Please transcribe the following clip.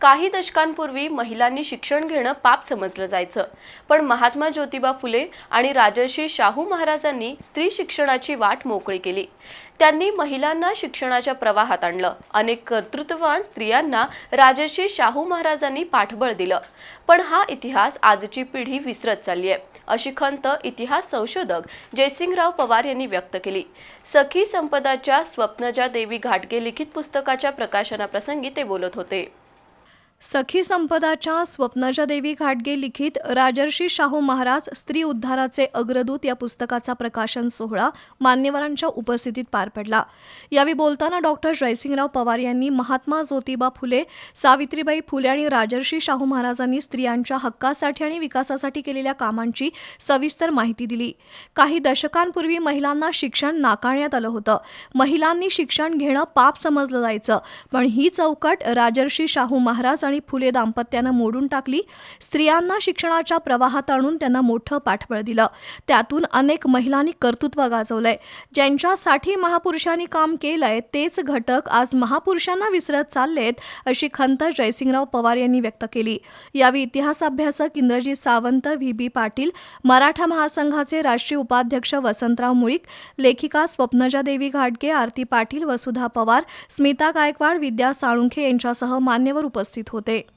काही दशकांपूर्वी महिलांनी शिक्षण घेणं पाप समजलं जायचं. पण महात्मा ज्योतिबा फुले आणि राजर्षी शाहू महाराजांनी स्त्री शिक्षणाची वाट मोकळी केली. त्यांनी महिलांना शिक्षणाच्या प्रवाहात आणलं. अनेक कर्तृत्ववान स्त्रियांना राजर्षी शाहू महाराजांनी पाठबळ दिलं. पण हा इतिहास आजची पिढी विसरत चालली आहे अशी खंत इतिहास संशोधक जयसिंगराव पवार यांनी व्यक्त केली. सखी संपदाच्या स्वप्नजा देवी घाटगे लिखित पुस्तकाच्या प्रकाशनाप्रसंगी ते बोलत होते. सखी संपदाच्या स्वप्नाच्या देवी घाटगे लिखित राजर्षी शाहू महाराज स्त्री उद्धाराचे अग्रदूत या पुस्तकाचा प्रकाशन सोहळा मान्यवरांच्या उपस्थितीत पार पडला. यावेळी बोलताना डॉक्टर जयसिंगराव पवार यांनी महात्मा ज्योतिबा फुले सावित्रीबाई फुले आणि राजर्षी शाहू महाराजांनी स्त्रियांच्या हक्कासाठी आणि विकासासाठी केलेल्या कामांची सविस्तर माहिती दिली. काही दशकांपूर्वी महिलांना शिक्षण नाकारण्यात आलं होतं. महिलांनी शिक्षण घेणं पाप समजलं जायचं. पण ही चौकट राजर्षी शाहू महाराज आणि फुले दाम्पत्यानं मोडून टाकली. स्त्रियांना शिक्षणाच्या प्रवाहात आणून त्यांना मोठं पाठबळ दिलं. त्यातून अनेक महिलांनी कर्तृत्व गाजवलंय. ज्यांच्यासाठी महापुरुषांनी काम केलंय तेच घटक आज महापुरुषांना विसरत चाललेत अशी खंत जयसिंगराव पवार यांनी व्यक्त केली. यावेळी इतिहास अभ्यासक इंद्रजीत सावंत व्ही. बी. पाटील मराठा महासंघाचे राष्ट्रीय उपाध्यक्ष वसंतराव मुळीक लेखिका स्वप्नजा देवी घाटगे आरती पाटील वसुधा पवार स्मिता गायकवाड विद्या साळुंखे यांच्यासह मान्यवर उपस्थित होते. today.